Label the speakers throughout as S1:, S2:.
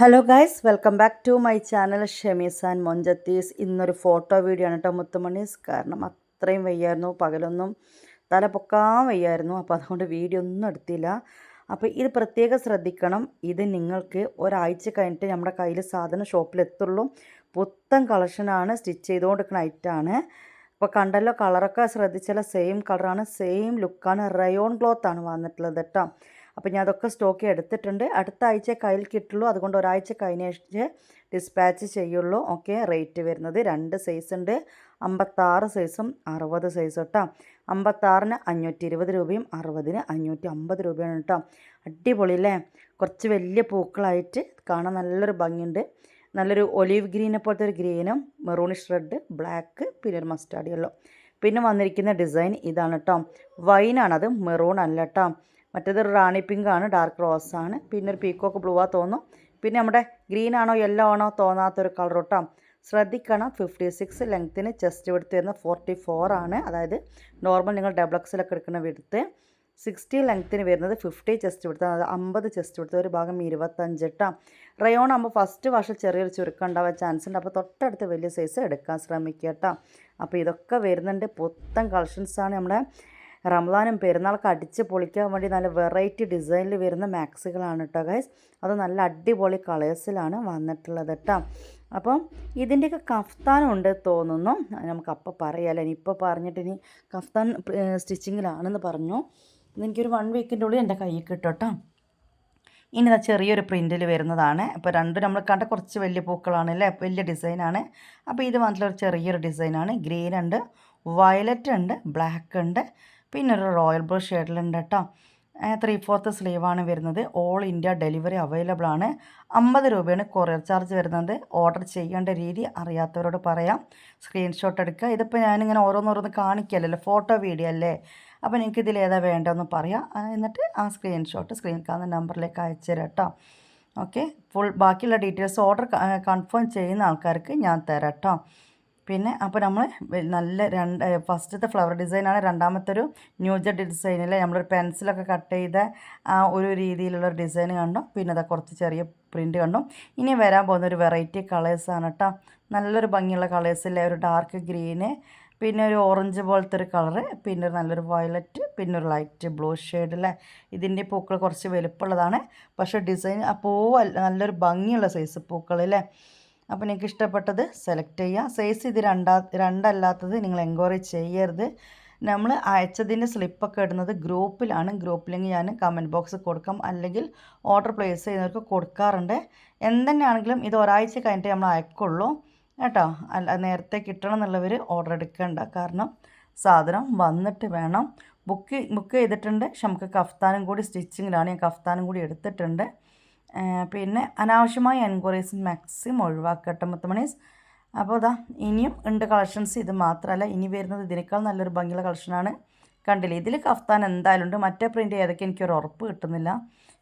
S1: Hello guys welcome back to my channel ഷെമീസ് and മൊഞ്ചത്തീസ് ഇന്നൊരു photo video ആണ് കേട്ടോ മുത്തുമണീസ്. കാരണം അത്രയും വയ്യായിരുന്നു പകലൊന്നും തല പൊക്കാൻ വയ്യായിരുന്നു. അപ്പോൾ അതുകൊണ്ട് വീഡിയോ ഒന്നും എടുത്തില്ല. അപ്പോൾ ഇത് പ്രത്യേകം ശ്രദ്ധിക്കണം. ഇത് നിങ്ങൾക്ക് ഒരാഴ്ച കഴിഞ്ഞിട്ട് നമ്മുടെ കയ്യിൽ സാധനം ഷോപ്പിൽ എത്തുള്ളൂ. പുത്തൻ കളക്ഷനാണ് സ്റ്റിച്ച് ചെയ്തുകൊണ്ടിരിക്കുന്ന ഐറ്റാണ് ഇപ്പോൾ കണ്ടല്ലോ കളറൊക്കെ ശ്രദ്ധിച്ചാൽ സെയിം കളറാണ് സെയിം ലുക്കാണ് റയോൺ ക്ലോത്താണ് വന്നിട്ടുള്ളത് കേട്ടോ അപ്പോൾ ഞാൻ അതൊക്കെ സ്റ്റോക്ക് എടുത്തിട്ടുണ്ട്. അടുത്ത ആഴ്ച കയ്യിൽ കിട്ടുള്ളൂ. അതുകൊണ്ട് ഒരാഴ്ച കഴിഞ്ഞ ഡിസ്പാച്ച് ചെയ്യുള്ളൂ. ഓക്കെ റേറ്റ് വരുന്നത് രണ്ട് സൈസ് ഉണ്ട്. അമ്പത്താറ് സൈസും അറുപത് സൈസും കേട്ടോ അമ്പത്താറിന് അഞ്ഞൂറ്റി ഇരുപത് രൂപയും അറുപതിന് അഞ്ഞൂറ്റി അമ്പത് രൂപയാണ് കേട്ടോ അടിപൊളി അല്ലേ? കുറച്ച് വലിയ പൂക്കളായിട്ട് കാണാൻ നല്ലൊരു ഭംഗിയുണ്ട്. നല്ലൊരു ഒലീവ് ഗ്രീനെ പോലത്തെ ഒരു ഗ്രീനും മെറൂണിഷ് റെഡ് ബ്ലാക്ക് പിന്നെ ഒരു മസ്റ്റാർഡ് പിന്നെ വന്നിരിക്കുന്ന ഡിസൈൻ ഇതാണ് കേട്ടോ വൈനാണത് മെറൂൺ അല്ല കേട്ടോ മറ്റേത് റാണി പിങ്ക് ആണ് ഡാർക്ക് റോസ് ആണ്. പിന്നെ ഒരു പീക്കോക്ക് ബ്ലൂ ആ തോന്നും. പിന്നെ നമ്മുടെ ഗ്രീൻ ആണോ യെല്ലോ ആണോ തോന്നാത്തൊരു കളർ കേട്ടോ ശ്രദ്ധിക്കണം ഫിഫ്റ്റി സിക്സ് ലെങ്ത്തിന് ചെസ്റ്റ് വിടുത്ത് വരുന്ന ഫോർട്ടി ഫോർ ആണ്. അതായത് നോർമൽ നിങ്ങൾ ഡബ്ലക്സിലൊക്കെ എടുക്കുന്ന വിടുത്ത് സിക്സ്റ്റി ലെങ്ത്തിന് വരുന്നത് ഫിഫ്റ്റി ചെസ്റ്റ് വിടുത്ത് അതായത് അമ്പത് ചെസ്റ്റ് വിടുത്ത് ഒരു ഭാഗം ഇരുപത്തഞ്ച് കേട്ടോ റയോൺ ആകുമ്പോൾ ഫസ്റ്റ് വർഷം ചെറിയൊരു ചുരുക്കം ഉണ്ടാവാൻ ചാൻസ് ഉണ്ട്. അപ്പോൾ തൊട്ടടുത്ത് വലിയ സൈസ് എടുക്കാൻ ശ്രമിക്കുക കേട്ടോ അപ്പോൾ ഇതൊക്കെ വരുന്നുണ്ട്. പുത്തൻ കളക്ഷൻസാണ് നമ്മുടെ റംലാനും പെരുന്നാൾക്ക് അടിച്ച് പൊളിക്കാൻ വേണ്ടി നല്ല വെറൈറ്റി ഡിസൈനിൽ വരുന്ന മാക്സുകളാണ് കേട്ടോ ഗൈസ് അത് നല്ല അടിപൊളി കളേഴ്സിലാണ് വന്നിട്ടുള്ളത് കേട്ടോ അപ്പം ഇതിന്റെയൊക്കെ കഫ്താനുണ്ട് തോന്നുന്നു. നമുക്ക് അപ്പം പറയാമല്ലോ ഇനിയിപ്പോൾ പറഞ്ഞിട്ട് ഇനി കഫ്താൻ സ്റ്റിച്ചിങ്ങിലാണെന്ന് പറഞ്ഞു. എനിക്കൊരു വൺ വീക്കിന്റെ ഉള്ളിൽ എന്റെ കയ്യിൽ കിട്ടും കേട്ടോ ഇനി ചെറിയൊരു പ്രിന്റിൽ വരുന്നതാണ്. അപ്പോൾ രണ്ടും നമ്മൾ കണ്ട കുറച്ച് വലിയ പൂക്കളാണ് അല്ലേ? വലിയ ഡിസൈനാണ് അപ്പോൾ ഇത് മാത്രം ചെറിയൊരു ഡിസൈനാണ് ഗ്രീൻ ഉണ്ട് വയലറ്റ് ഉണ്ട് ബ്ലാക്ക് ഉണ്ട്. പിന്നെ ഒരു റോയൽ ബ്ലൂ ഷെയ്ഡിലുണ്ട് കേട്ടോ ത്രീ ഫോർത്ത് ആണ് വരുന്നത്. ഓൾ ഇന്ത്യ ഡെലിവറി അവൈലബിൾ ആണ്. അമ്പത് രൂപയാണ് കൊറിയർ ചാർജ് വരുന്നത്. ഓർഡർ ചെയ്യേണ്ട രീതി അറിയാത്തവരോട് പറയാം. സ്ക്രീൻഷോട്ട് എടുക്കുക. ഇതിപ്പോൾ ഞാനിങ്ങനെ ഓരോന്നോരോന്ന് കാണിക്കല്ലോ ഫോട്ടോ വീഡിയോ അല്ലേ? അപ്പോൾ നിങ്ങൾക്ക് ഇതിൽ ഏതാ വേണ്ടതെന്ന് പറയാം. എന്നിട്ട് ആ സ്ക്രീൻഷോട്ട് സ്ക്രീൻ കാണുന്ന നമ്പറിലേക്ക് അയച്ചു തരാം കേട്ടോ ഓക്കെ ഫുൾ ബാക്കിയുള്ള ഡീറ്റെയിൽസ് ഓർഡർ കൺഫേം ചെയ്യുന്ന ആൾക്കാർക്ക് ഞാൻ തരാം കേട്ടോ പിന്നെ അപ്പോൾ നമ്മൾ നല്ല രണ്ട് ഫസ്റ്റത്തെ ഫ്ലവർ ഡിസൈനാണ് രണ്ടാമത്തെ ഒരു ന്യൂജർ ഡിസൈനിൽ നമ്മളൊരു പെൻസിലൊക്കെ കട്ട് ചെയ്ത ആ ഒരു രീതിയിലുള്ള ഡിസൈൻ കണ്ടു. പിന്നെ അതാ കുറച്ച് ചെറിയ പ്രിന്റ് കണ്ടു. ഇനി വരാൻ പോകുന്ന ഒരു വെറൈറ്റി കളേഴ്സാണ് കേട്ടോ നല്ലൊരു ഭംഗിയുള്ള കളേഴ്സിലെ ഒരു ഡാർക്ക് ഗ്രീന് പിന്നെ ഒരു ഓറഞ്ച് പോലത്തെ ഒരു കളറ് പിന്നെ ഒരു നല്ലൊരു വയലറ്റ് പിന്നെ ഒരു ലൈറ്റ് ബ്ലൂ അല്ലേ ഇതിന്റെ പൂക്കൾ കുറച്ച് വലുപ്പമുള്ളതാണ്. പക്ഷേ ഡിസൈൻ ആ പൂവ് നല്ലൊരു ഭംഗിയുള്ള സൈസ് പൂക്കൾ അല്ലേ അപ്പോൾ നിങ്ങൾക്ക് ഇഷ്ടപ്പെട്ടത് സെലക്ട് ചെയ്യുക. സൈസ് ഇത് രണ്ടാ രണ്ടല്ലാത്തത് നിങ്ങൾ എൻക്വയറി ചെയ്യരുത്. നമ്മൾ അയച്ചതിന്റെ സ്ലിപ്പൊക്കെ ഇടുന്നത് ഗ്രൂപ്പിലാണ്. ഗ്രൂപ്പിലെങ്കിൽ ഞാൻ കമന്റ് ബോക്സ് കൊടുക്കാം. അല്ലെങ്കിൽ ഓർഡർ പ്ലേസ് ചെയ്യുന്നവർക്ക് കൊടുക്കാറുണ്ട്. എന്തെന്നാണെങ്കിലും ഇത് ഒരാഴ്ച കഴിഞ്ഞിട്ട് നമ്മൾ അയക്കുള്ളൂ. കേട്ടോ? അല്ല നേരത്തെ കിട്ടണം എന്നുള്ളവർ ഓർഡർ എടുക്കേണ്ട. കാരണം സാധനം വന്നിട്ട് വേണം. ബുക്ക് ബുക്ക് ചെയ്തിട്ടുണ്ട്. പക്ഷെ നമുക്ക് കഫ്താനും കൂടി സ്റ്റിച്ചിങ്ങിലാണ് ഞാൻ കഫ്താനും കൂടി എടുത്തിട്ടുണ്ട്. പിന്നെ അനാവശ്യമായ എൻക്വയറീസ് മാക്സിമം ഒഴിവാക്കട്ടെ മുത്തമണീസ് അപ്പോൾ ഇതാ ഇനിയും ഉണ്ട് കളക്ഷൻസ്. ഇത് മാത്രമല്ല ഇനി വരുന്നത് ഇതിനേക്കാൾ നല്ലൊരു ഭംഗിയുള്ള കളക്ഷനാണ്. കണ്ടില്ലേ ഇതിൽ കഫ്താൻ എന്തായാലും ഉണ്ട്. മറ്റേ പ്രിന്റ് ഏതൊക്കെ എനിക്കൊരു ഉറപ്പ് കിട്ടുന്നില്ല.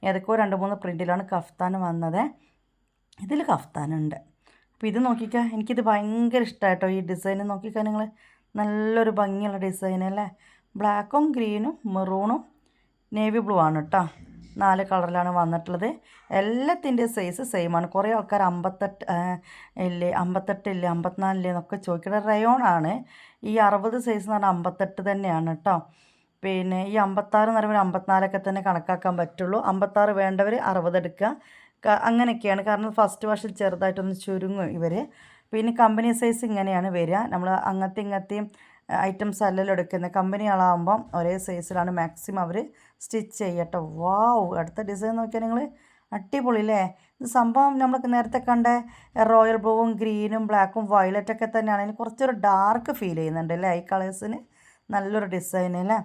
S1: ഏതൊക്കെയോ രണ്ട് മൂന്ന് പ്രിന്റിലാണ് കഫ്താൻ വന്നത്. ഇതിൽ കഫ്താനുണ്ട് അപ്പോൾ ഇത് നോക്കിക്കാം എനിക്കിത് ഭയങ്കര ഇഷ്ടമായിട്ടോ ഈ ഡിസൈൻ നോക്കിക്കാൻ നിങ്ങൾ നല്ലൊരു ഭംഗിയുള്ള ഡിസൈൻ അല്ലേ ബ്ലാക്കും ഗ്രീനും മെറൂണും നേവി ബ്ലൂ ആണ് കേട്ടോ നാല് കളറിലാണ് വന്നിട്ടുള്ളത്. എല്ലാത്തിന്റെ സൈസ് സെയിം ആണ്. കുറേ ആൾക്കാർ അമ്പത്തെട്ട് ഇല്ലേ അമ്പത്തെട്ടില്ലേ അമ്പത്തിനാലില്ലേ എന്നൊക്കെ ചോദിക്കുന്നത് റയോൺ ആണ്. ഈ അറുപത് സൈസ് എന്ന് പറഞ്ഞാൽ അമ്പത്തെട്ട് തന്നെയാണ് കേട്ടോ പിന്നെ ഈ അമ്പത്താറ് എന്ന് പറയുമ്പോൾ അമ്പത്തിനാലൊക്കെ തന്നെ കണക്കാക്കാൻ പറ്റുള്ളൂ. അമ്പത്താറ് വേണ്ടവർ അറുപത് എടുക്കുക. അങ്ങനെയൊക്കെയാണ്. കാരണം ഫസ്റ്റ് വർഷം ചെറുതായിട്ടൊന്ന് ചുരുങ്ങും ഇവർ പിന്നെ കമ്പനി സൈസ് ഇങ്ങനെയാണ് വരിക. നമ്മൾ അങ്ങനത്തെ ഇങ്ങനത്തെയും ഐറ്റംസ് അല്ലല്ലോ എടുക്കുന്നത്. കമ്പനികളാകുമ്പം ഒരേ സൈസിലാണ് മാക്സിമം അവർ സ്റ്റിച്ച് ചെയ്യട്ടെ. വാവ് അടുത്ത ഡിസൈൻ നോക്കിയാൽ നിങ്ങൾ അടിപൊളി അല്ലേ? ഇത് സംഭവം നമ്മൾക്ക് നേരത്തെ കണ്ട റോയൽ ബ്ലൂവും ഗ്രീനും ബ്ലാക്കും വയലറ്റൊക്കെ അതിന് കുറച്ചൊരു ഡാർക്ക് ഫീൽ ചെയ്യുന്നുണ്ട് അല്ലേ? ഈ കളേഴ്സിന് നല്ലൊരു ഡിസൈൻ അല്ലേ?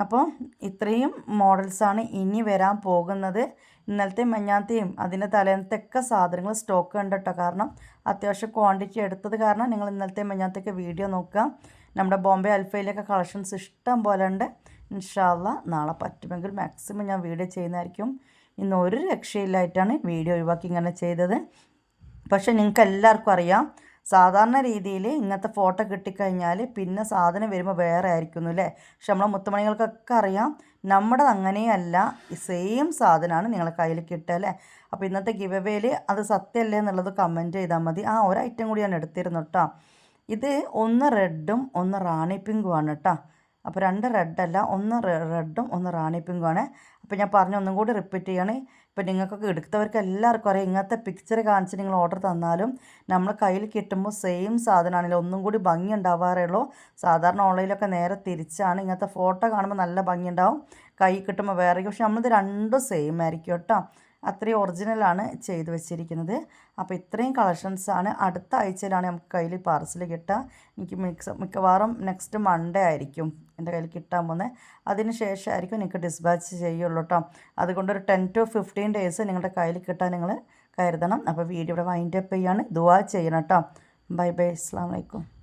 S1: അപ്പോൾ ഇത്രയും മോഡൽസാണ് ഇനി വരാൻ പോകുന്നത്. ഇന്നലത്തെ മഞ്ഞാത്തെയും അതിന്റെ തലേന്നത്തെയൊക്കെ സാധനങ്ങൾ സ്റ്റോക്ക് ഉണ്ട് കേട്ടോ. കാരണം അത്യാവശ്യം ക്വാണ്ടിറ്റി എടുത്തത് കാരണം നിങ്ങൾ ഇന്നലത്തെ മഞ്ഞാത്തൊക്കെ വീഡിയോ നോക്കുക. നമ്മുടെ ബോംബെ അൽഫയിലൊക്കെ കളക്ഷൻസ് ഇഷ്ടം പോലെ ഉണ്ട് ഇൻഷാല്ല നാളെ പറ്റുമെങ്കിൽ മാക്സിമം ഞാൻ വീഡിയോ ചെയ്യുന്നതായിരിക്കും. ഇന്ന് ഒരു രക്ഷയില്ലായിട്ടാണ് വീഡിയോ ഒഴിവാക്കി ഇങ്ങനെ ചെയ്തത്. പക്ഷേ നിങ്ങൾക്ക് എല്ലാവർക്കും അറിയാം സാധാരണ രീതിയിൽ ഇങ്ങനത്തെ ഫോട്ടോ കിട്ടിക്കഴിഞ്ഞാൽ പിന്നെ സാധനം വരുമ്പോൾ വേറെ ആയിരിക്കുന്നു അല്ലേ? പക്ഷെ നമ്മളെ മുത്തുമണികൾക്കൊക്കെ അറിയാം നമ്മുടെ അങ്ങനെയല്ല സെയിം സാധനമാണ് നിങ്ങളെ കയ്യിൽ കിട്ടുക അല്ലേ? അപ്പോൾ ഇന്നത്തെ ഗിവ് അവേയിൽ അത് സത്യമല്ലേ എന്നുള്ളത് കമന്റ് ചെയ്താൽ മതി. ആ ഒരു ഐറ്റം കൂടി ഞാൻ എടുത്തിരുന്നു കേട്ടോ. ഇത് ഒന്ന് റെഡും ഒന്ന് റാണി പിങ്കും ആണ് കേട്ടോ അപ്പോൾ രണ്ട് റെഡല്ല ഒന്ന് റെഡും ഒന്ന് റാണി പിങ്കും ആണ് അപ്പോൾ ഞാൻ പറഞ്ഞ ഒന്നും കൂടി റിപ്പീറ്റ് ചെയ്യാണ്. ഇപ്പോൾ നിങ്ങൾക്കൊക്കെ എടുത്തവർക്ക് എല്ലാവർക്കും അറിയാം. ഇങ്ങനത്തെ പിക്ചർ കാണിച്ച് നിങ്ങൾ ഓർഡർ തന്നാലും നമ്മൾ കയ്യിൽ കിട്ടുമ്പോൾ സെയിം സാധനമാണല്ലോ. ഒന്നും കൂടി ഭംഗി ഉണ്ടാവാറേ ഉള്ളൂ. സാധാരണ ഓൺലൈനിലൊക്കെ നേരെ തിരിച്ചാണ് ഇങ്ങനത്തെ ഫോട്ടോ കാണുമ്പോൾ നല്ല ഭംഗി ഉണ്ടാവും. കൈ കിട്ടുമ്പോൾ വേറെ പക്ഷെ നമ്മളിത് രണ്ടും സെയിം ആയിരിക്കും കേട്ടോ അത്രയും ഒറിജിനലാണ് ചെയ്ത് വെച്ചിരിക്കുന്നത്. അപ്പോൾ ഇത്രയും കളക്ഷൻസ് ആണ് അടുത്ത ആഴ്ചയിലാണ് നമുക്ക് കയ്യിൽ പാർസൽ കിട്ടുക. എനിക്ക് മിക്സ് മിക്കവാറും നെക്സ്റ്റ് മൺഡേ ആയിരിക്കും എന്റെ കയ്യിൽ കിട്ടാൻ പോകുന്നത് അതിന് ശേഷമായിരിക്കും നിങ്ങൾക്ക് ഡിസ്പാച്ച് ചെയ്യുള്ളൂ കേട്ടോ അതുകൊണ്ട് ഒരു ടെൻ ടു ഫിഫ്റ്റീൻ ഡേയ്സ് നിങ്ങളുടെ കയ്യിൽ കിട്ടാൻ നിങ്ങൾ കരുതണം. അപ്പോൾ വീഡിയോ ഇവിടെ വൈൻഡപ്പ് ചെയ്യാണ്. ദുവാ ചെയ്യണം കേട്ടോ ബൈ ബൈ അസ്സാം വലൈക്കും